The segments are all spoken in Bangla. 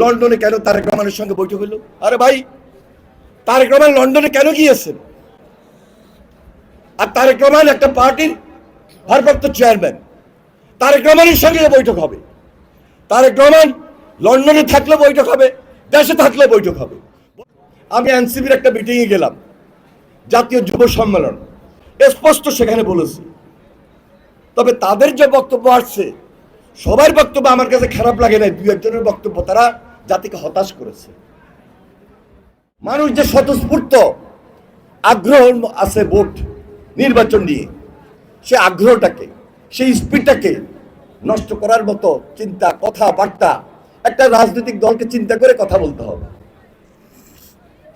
লন্ডনে কেন তারেক রহমানের সঙ্গে বৈঠক হলো আরে ভাই, তারেক রহমান লন্ডনে কেন গিয়েছেন? আর তারেক রহমান একটা পার্টির ভারপ্রাপ্ত চেয়ারম্যান। তারেক রহমানের সঙ্গে বৈঠক হবে? তারেক রহমান লন্ডনে থাকলে বৈঠক হবে, দেশে থাকলে বৈঠক হবে। আমি এনসিপির একটা মিটিংয়ে গেলাম, জাতীয় যুব সম্মেলন। স্পষ্ট সেখানে বলেছি। তবে তাদের যে বক্তব্য আসছে সবার বক্তব্য আমার কাছে খারাপ লাগে না দু একজনের বক্তব্য তারা জাতিকে হতাশ করেছে। মানুষ যে স্বতঃস্ফূর্ত আগ্রহ আছে ভোট নির্বাচন নিয়ে, সে আগ্রহটাকে, সেই স্পিডটাকে নষ্ট করার মতো চিন্তা, কথাবার্তা, একটা রাজনৈতিক দলকে চিন্তা করে কথা বলতে হবে।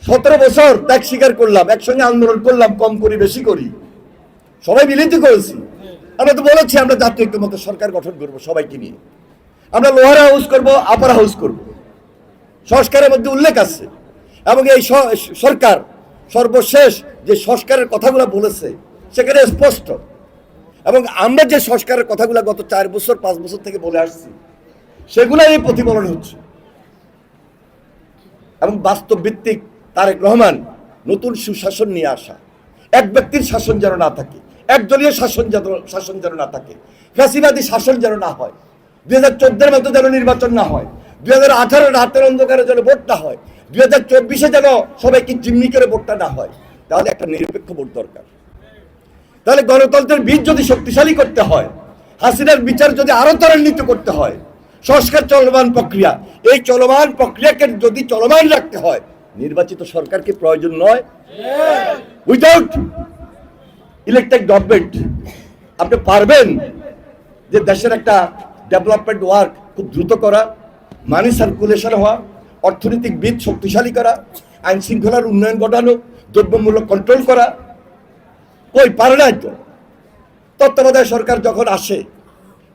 সতেরো বছর ত্যাগ স্বীকার করলাম, একসঙ্গে আন্দোলন করলাম, কম করি, বেশি করি। সবাই মিলিত করেছি। আমরা তো বলেছি, আমরা জাতীয় ঐক্যমত সরকার গঠন করব সবাইকে নিয়ে। আমরা লোহার হাউস করব আপার হাউস করব। সংস্কারের মধ্যে উল্লেখ আছে। এবং এই সরকার সর্বশেষ যে সংস্কারের কথাগুলো বলেছে, সেখানে স্পষ্ট। এবং আমরা যে সংস্কারের কথাগুলো গত চার বছর, পাঁচ বছর থেকে বলে আসছি সেগুলো এই প্রতিফলন হচ্ছে। এবং বাস্তব ভিত্তিক তারেক রহমান নতুন সুশাসন নিয়ে আসা। এক ব্যক্তির শাসন যেন না থাকে। একদলীয় শাসন যেন শাসন যেন না থাকে। ফ্যাসিবাদী শাসন যেন না হয়। দুই হাজার চোদ্দের মতো যেন নির্বাচন না হয়। দুই হাজার আঠারো রাতের অন্ধকারে যেন ভোট না হয়। দুই হাজার চব্বিশে যেন সবাইকে জিম্মি করে ভোটটা না হয়। তাহলে একটা নিরপেক্ষ ভোট দরকার। তাহলে গণতন্ত্রের বীজ যদি শক্তিশালী করতে হয় হাসিনার বিচার যদি আরও ত্বরান্বিত করতে হয় সংস্কার চলমান প্রক্রিয়া এই চলমান প্রক্রিয়াকে যদি চলমান রাখতে হয় নির্বাচিত সরকারকে প্রয়োজন নয়? উইদাউট ইলেকটেড গভর্নমেন্ট আপনি পারবেন যে দেশের একটা ডেভেলপমেন্ট ওয়ার্ক খুব দ্রুত করা মানি সার্কুলেশন হওয়া, অর্থনৈতিক বীজ শক্তিশালী করা, আইন শৃঙ্খলার উন্নয়ন ঘটানো, দ্রব্যমূল্য কন্ট্রোল করা, কই পারে নাই তো? তত্ত্বাবধায়ক সরকার যখন আসে,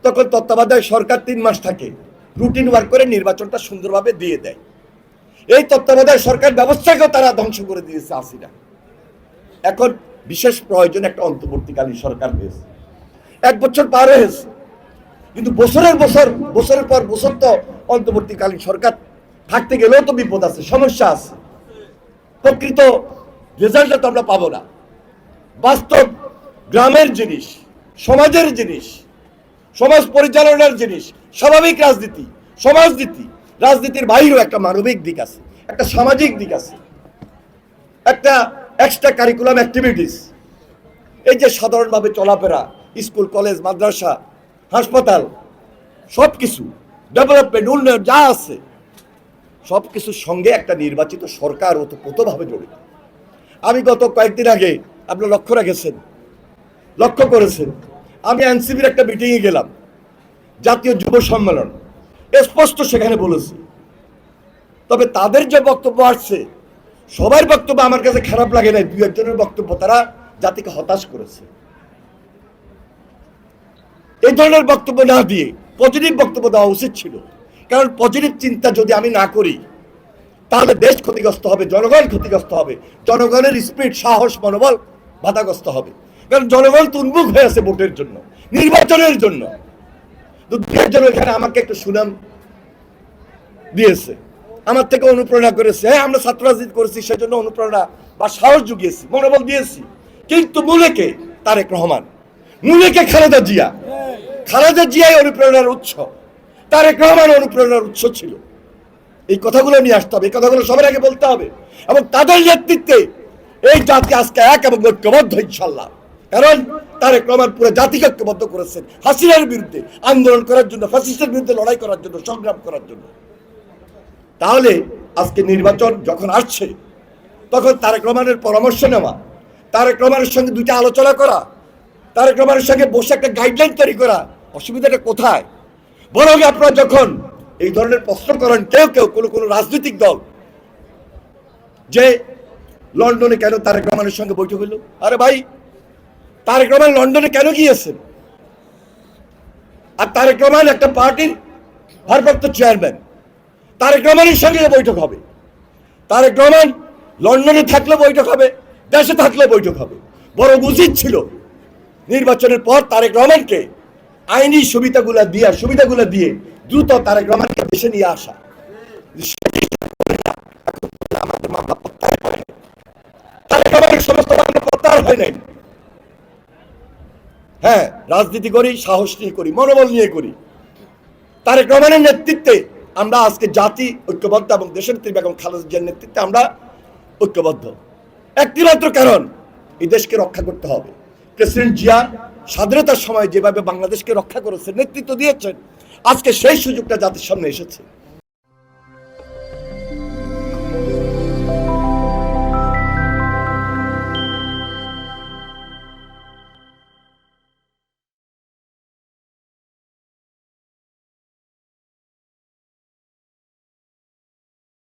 তখন তত্ত্বাবধায়ক সরকার তিন মাস থাকে রুটিন ওয়ার্ক করে নির্বাচনটা সুন্দরভাবে দিয়ে দেয়। এই তত্ত্বাবধায়ক সরকার ব্যবস্থাকেও তারা ধ্বংস করে দিয়েছে আসিরা এখন বিশেষ প্রয়োজন একটা অন্তর্বর্তীকালীন সরকার হয়েছে। এক বছর পার হয়েছে। কিন্তু বছরের বছর, বছরের পর বছর তো অন্তর্বর্তীকালীন সরকার থাকতে গেলেও তো বিপদ আছে, সমস্যা আছে। প্রকৃত রেজাল্টটা তো আমরা পাবো না। বাস্তব গ্রামের জিনিস, সমাজের জিনিস, সমাজ পরিচালনার জিনিস, স্বাভাবিক রাজনীতি, সমাজনীতি, রাজনীতির বাইরেও একটা মানবিক দিক আছে, একটা সামাজিক দিক আছে। একটা এক্সট্রা কারিকুলাম অ্যাক্টিভিটিস এই যে সাধারণভাবে চলাফেরা, স্কুল, কলেজ, মাদ্রাসা, হাসপাতাল সব কিছু ডেভেলপমেন্ট উন্নয়ন, যা আছে সব কিছুর সঙ্গে একটা নির্বাচিত সরকার ওতপ্রোতভাবে জড়িত। আমি গত কয়েকদিন আগে আপনার লক্ষ্য রেখেছেন, লক্ষ্য করেছেন, আমি এনসিপির একটা মিটিংয়ে গেলাম, জাতীয় যুব সম্মেলন। স্পষ্ট সেখানে বলেছি। তবে তাদের যে বক্তব্য আসছে সবার বক্তব্য আমার কাছে খারাপ লাগে না দু একজনের বক্তব্য তারা জাতিকে হতাশ করেছে। এই ধরনের বক্তব্য না দিয়ে পজিটিভ বক্তব্য দেওয়া উচিত ছিল। কারণ পজিটিভ চিন্তা যদি আমি না করি, তাহলে দেশ ক্ষতিগ্রস্ত হবে, জনগণ ক্ষতিগ্রস্ত হবে, জনগণের স্পিড সাহস, মনোবল বাধাগ্রস্ত হবে। কারণ জনগণ তো উন্মুখ হয়ে আছে ভোটের জন্য, নির্বাচনের জন্য। একজন এখানে আমাকে একটু সুনাম দিয়েছে। আমার থেকে অনুপ্রেরণা করেছে। হ্যাঁ আমরা ছাত্র রাজনীতি করেছি, সেজন্য অনুপ্রেরণা বা সাহস জুগিয়েছি, মনোবল দিয়েছি। কিন্তু মূলে কে তারেক রহমান মূলে কে খালেদা জিয়া, খালেদা জিয়াই অনুপ্রেরণার উৎস। তারেক রহমান অনুপ্রেরণার উৎস ছিল। এই কথাগুলো নিয়ে আসতে হবে, এই কথাগুলো সবার আগে বলতে হবে। এবং তাদের নেতৃত্বে এই জাতি আজকে এক এবং ঐক্যবদ্ধ ইনশাল্লাহ কারণ তারেক রহমান পুরো জাতিকে ঐক্যবদ্ধ করেছেন হাসিনার বিরুদ্ধে আন্দোলন করার জন্য ফাসিস্টের বিরুদ্ধে লড়াই করার জন্য, সংগ্রাম করার জন্য। তাহলে আজকে নির্বাচন যখন আসছে, তখন তারেক রহমানের পরামর্শ নেওয়া, তারেক রহমানের সঙ্গে দুইটা আলোচনা করা, তারেক রহমানের সঙ্গে বসে একটা গাইডলাইন তৈরি করা, অসুবিধাটা কোথায়? বরং আপনারা যখন এই ধরনের প্রশ্ন করেন, কেউ কেউ, কোনো কোনো রাজনৈতিক দল, যে লন্ডনে কেন তারেক রহমানের সঙ্গে বৈঠক হলো? আরে ভাই, তারেক রহমান লন্ডনে কেন গিয়েছেন? আর তারেক রহমান একটা পার্টির ভারপ্রাপ্ত চেয়ারম্যান তারেক রহমানের সঙ্গে বৈঠক হবে। তারেক রহমান লন্ডনে থাকলে বৈঠক হবে, দেশে থাকলে বৈঠক হবে। বড় উচিত ছিল নির্বাচনের পর তারেক রহমানকে আইনি সুবিধাগুলো দিয়ে সুবিধাগুলো দিয়ে দ্রুত তারেক রহমানকে দেশে নিয়ে আসা। হ্যাঁ রাজনীতি করি, সাহস নিয়ে করি, মনোবল নিয়ে করি। তারেক রহমানের নেতৃত্বে আমরা আজকে জাতি, ঐক্যবদ্ধ এবং দেশের নেত্রী বেগম খালেদা জিয়ার নেতৃত্বে আমরা ঐক্যবদ্ধ। একটি মাত্র কারণ, এই দেশকে রক্ষা করতে হবে। প্রেসিডেন্ট জিয়া স্বাধীনতার সময় যেভাবে বাংলাদেশকে রক্ষা করেছে, নেতৃত্ব দিয়েছেন, আজকে সেই সুযোগটা জাতির সামনে এসেছে।